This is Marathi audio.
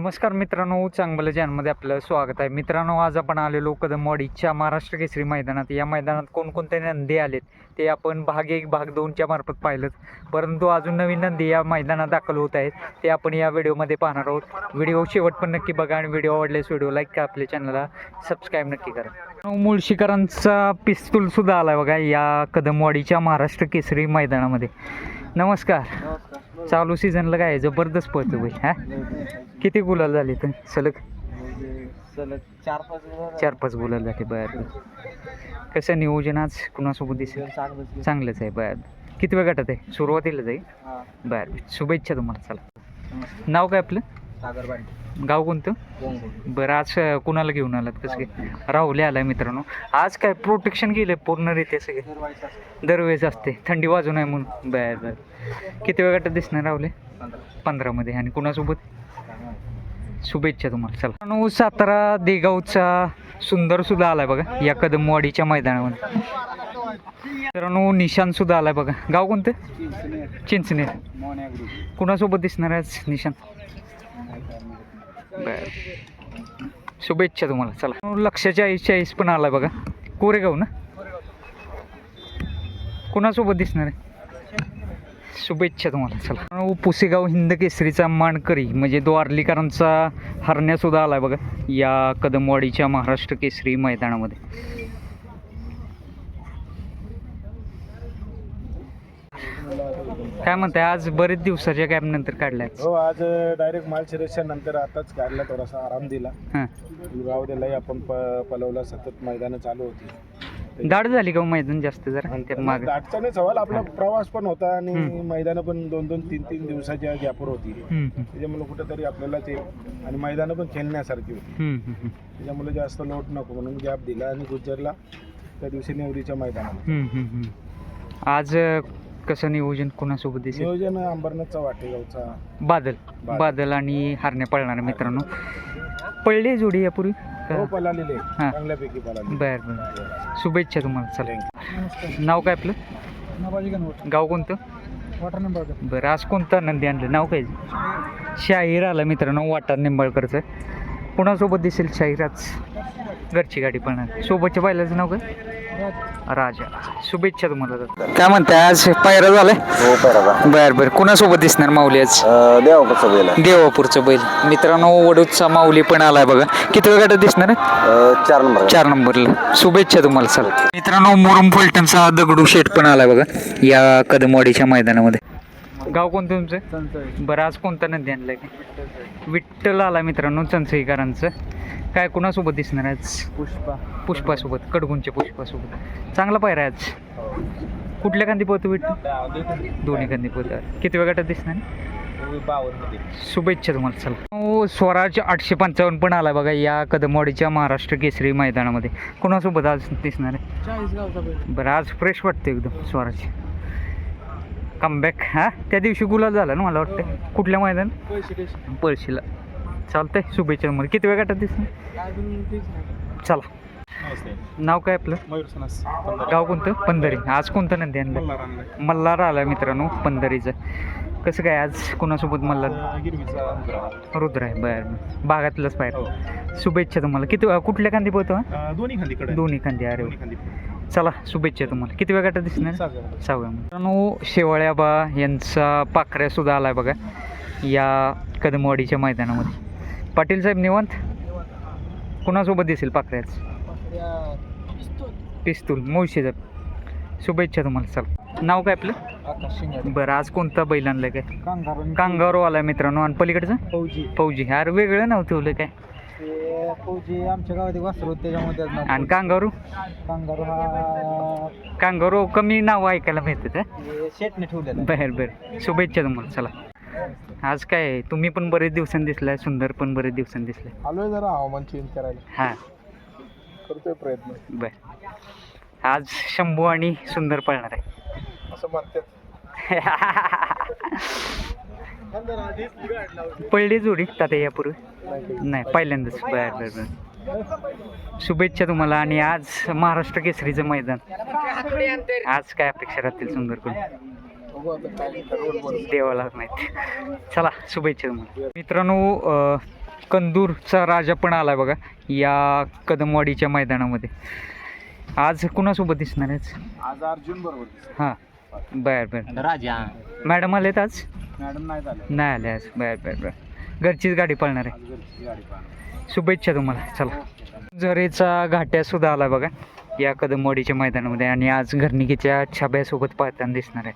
नमस्कार मित्रांनो चांगलं चॅनलमध्ये आपलं स्वागत आहे. मित्रांनो आज आपण आलेलो कदमवाडीच्या महाराष्ट्र केसरी मैदानात. या मैदानात कोणकोणते नंदी आलेत ते आपण भाग एक भाग दोनच्या मार्फत पाहिलं परंतु अजून नवीन नंदी या मैदानात दाखल होत आहेत ते आपण या व्हिडिओमध्ये पाहणार आहोत. व्हिडिओ शेवट पण नक्की बघा आणि व्हिडिओ आवडल्यास व्हिडिओ लाईक करा आपल्या चॅनलला सबस्क्राईब नक्की करा. मुळशीकरांचा पिस्तूल सुद्धा आला बघा या कदमवाडीच्या महाराष्ट्र केसरी मैदानामध्ये. नमस्कार. चालू सीझनला काय? जबरदस्त पळतो भाई हा? किती गुलाल झाले तर सलग? सलग चार पाच चार पाच गुलाल झाले बर कसं नियोजन आज कुणासोबत दिसेल? चांगलं चांगलंच आहे. बर किती वेळ गटात आहे? सुरुवातीला जाईल? बर शुभेच्छा तुम्हाला चला. नाव काय आपलं? गाव कोणतं? बरं आज कुणाला घेऊन आलात? कसं काय? राहुले आलाय मित्रांनो. आज काय प्रोटेक्शन केलं पूर्णरित्या सगळे? दरवेळेस असते. थंडी वाजून आहे म्हणून. बर बर. किती वेळ गटात दिसणार राहुले? पंधरामध्ये. आणि कुणासोबत? शुभेच्छा तुम्हाला. चला. नऊ सातारा देगावचा सुंदर सुद्धा आलाय बघा. या कदमवाडीच्या मैदानामध्ये मित्रांनो निशान सुद्धा आलाय बघा. गाव कोणतं? चिंचणे कुणासोबत दिसणार आहे आज निशान बर. शुभेच्छा तुम्हाला. चला. लक्षाच्या चाळीस चाळीस पण आलाय बघा. कोरेगाव ना? कुणासोबत दिसणार आहे? शुभेच्छा तुम्हाला चला. पुसेगाव हिंद केसरीचा मानकरी म्हणजे द्वारलीकरांचा हरण्यासुद्धा आलाय बघा या कदमवाडीच्या महाराष्ट्र केसरी मैदानामध्ये. काय म्हणताय आज बरेच दिवसाच्या गॅप नंतर काढलाय हो आज डायरेक्ट माल शिरेशच्या नंतर आताच काढला थोडासा आराम दिला. हां. राहू दिलाही आपण पलवला सतत मैदानं चालू होती. दाढ झाली का हो मैदान जास्त जरा? माग. अडचणी सवाल आपला प्रवास पण होता आणि. मैदानं पण दोन दोन तीन तीन दिवसाच्या गॅपवर होती. त्याच्यामुळे कुठेतरी आपल्याला ते आणि मैदानं पण खेळण्यासारखी होती. त्याच्यामुळे जास्त लोट नको म्हणून गॅप दिला आणि गुज्जरला त्या दिवशी नेवरीच्या मैदानाला आज कसं नियोजन कोणासोबत दिसेल? नियोजन अंबरनाथचा वाटेगावचा. बादल. बादल. बादल आणि हारणे पळणार मित्रांनो. पडली जोडी यापूर्वी? हो का? पलालेले हा. चांगल्यापैकी पलाले बर बर. शुभेच्छा तुम्हाला. चला. नाव काय आपलं. गाव कोणतं? वाटर नंबर बरं आज कोणतं नंदी आणलं? नाव काय? शाहीर आला मित्रांनो वाटा निंबाळकरचं. कुणासोबत दिसेल शाहीर आज? घरची गाडी पळणार सोबतच्या बैलाचं नाव काय? राजा. शुभेच्छा तुम्हाला दादा. काय म्हणताय आज पायरा झालाय? हो बरोबर बर बर. कुणासोबत दिसणार माऊली आज? देवा कसं गेला देवापूरचं बैल. मित्रांनो वडूचा माऊली पण आलाय बघा. किती वेळ गाठात दिसणार आहे? चार नंबर चार नंबरला. शुभेच्छा तुम्हाला चला. मित्रांनो मुरुम फलटणचा दगडू शेट पण आलाय बघा या कदमवाडीच्या मैदानामध्ये. गाव कोणतं तुमचं? बरं आज कोणता नदी आणलाय? काय विठ्ठल आला मित्रांनो चंचईकरांचं. काय कुणासोबत दिसणार आहे आज? पुष्पा. पुष्पासोबत कडगुंच्या पुष्पासोबत. चांगला पायरा आहे आज. कुठल्या कांदी पोहतो विठ्ठल? दोन्ही कांदी पोहतात किती वेळ गाठात दिसणार शुभेच्छा तुम्हाला चला. हो स्वराज आठशे पंचावन्न पण आला बघा या कदमवाडीच्या महाराष्ट्र केसरी मैदानामध्ये. कोणासोबत आज दिसणार आहे? चाळीस गावचा बैल. बरं आज फ्रेश वाटतं एकदम स्वराज. कमबॅक हा? त्या दिवशी गुलाल झाला ना मला वाटतं कुठल्या मैदान? पळशीला. चालतंय शुभेच्छा तुम्हाला. किती वेळ गाठात दिसणार? चला. नाव काय आपलं? गाव कोणतं? पंधरी. आज कोणतं नंदी आणलं? मल्हार आला मित्रांनो पंधरीचं. कसं काय आज कोणासोबत मल्हार? रुद्र आहे. बरं भागातलंच पाहिजे शुभेच्छा तुम्हाला. किती कुठल्या कांदी पोहतो हा? दोन्ही कांदी अरे खांदी चला शुभेच्छा तुम्हाला. किती वेळ गाठात दिसणार? सहाव्या मित्रांनो शेवाळ्याबा यांचा पाखऱ्या सुद्धा आलाय बघा या कदमवाडीच्या मैदानामध्ये. पाटील साहेब निवांत? कुणासोबत दिसेल पाखऱ्याच? पिस्तूल. मुळशी साहेब. शुभेच्छा तुम्हाला चला. नाव काय आपलं? बरं आज कोणता बैल आणलाय काय? कांगारो आलाय मित्रांनो आणि पलीकडचं? फौजी. फौजी. अरे वेगळं नाव ठेवलं काय? फौजी आमच्या गावात एक वासरू होतं, त्याच्यामध्ये त्याचं नाव आणि कांगारू. कांगारू हा कांगारू कमी नाव ऐकायला मिळतात हं? हे शेटने ठेवलेलं बर बर. शुभेच्छा तुम्हाला चला. आज काय आहे? तुम्ही पण बरेच दिवसांनी दिसलाय सुंदर पण बरेच दिवसांनी दिसलाय. आलोय जरा हवामान चेंज करायला. हां. करतोय प्रयत्न. बर. आज शंभू आणि सुंदर पळणार आहे. असं म्हणतात. पळली जोडी तात्या यापूर्वी नाही पहिल्यांदाच. बर बर बर. शुभेच्छा तुम्हाला आणि आज महाराष्ट्र केसरीचं मैदान. आज काय अपेक्षा राहतील सुंदरकडून आता. देवाला माहिती चला शुभेच्छा तुम्हाला. मित्रांनो कंदूरचा राजा पण आला बघा या कदमवाडीच्या मैदानामध्ये. आज कुणासोबत दिसणार आहेच आज अर्जुन बरोबर हां. बर बर. राजा. मॅडम आलेत आज? मॅडम नाही झालं नाही आले आज. बर बर बर. घरचीच गाडी पळणार आहे. आज घरची गाडी पाहणार शुभेच्छा तुम्हाला. चला. झरेचा घाट्या सुद्धा आला बघा. या कदमवाडीच्या मैदानामध्ये आणि आज घरनिकीच्या छाब्यासोबत पाहताना दिसणार आहे.